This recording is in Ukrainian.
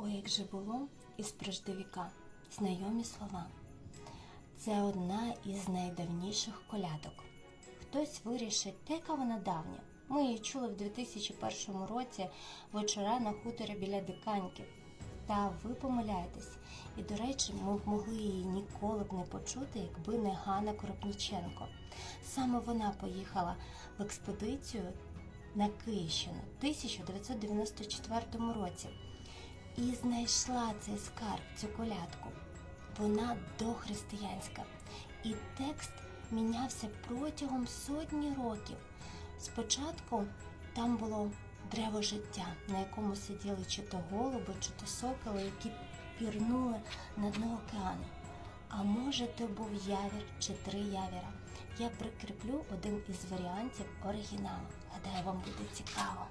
Ой, як же було із прождевіка, знайомі слова. Це одна із найдавніших колядок. Хтось вирішить, та яка вона давня. Ми її чули в 2001 році вечора на хуторі біля диканьків. Та ви помиляєтесь. І, до речі, ми б могли її ніколи б не почути, якби не Ганна Коропніченко. Саме вона поїхала в експедицію на Київщину в 1994 році і знайшла цей скарб, цю колядку. Вона дохристиянська. І текст мінявся протягом сотні років. Спочатку там було древо життя, на якому сиділи чи то голуби, чи то соколи, які пірнули на дно океану. А може, то був явір чи три явіра. Я прикріплю один із варіантів оригіналу. Гадаю, вам буде цікаво.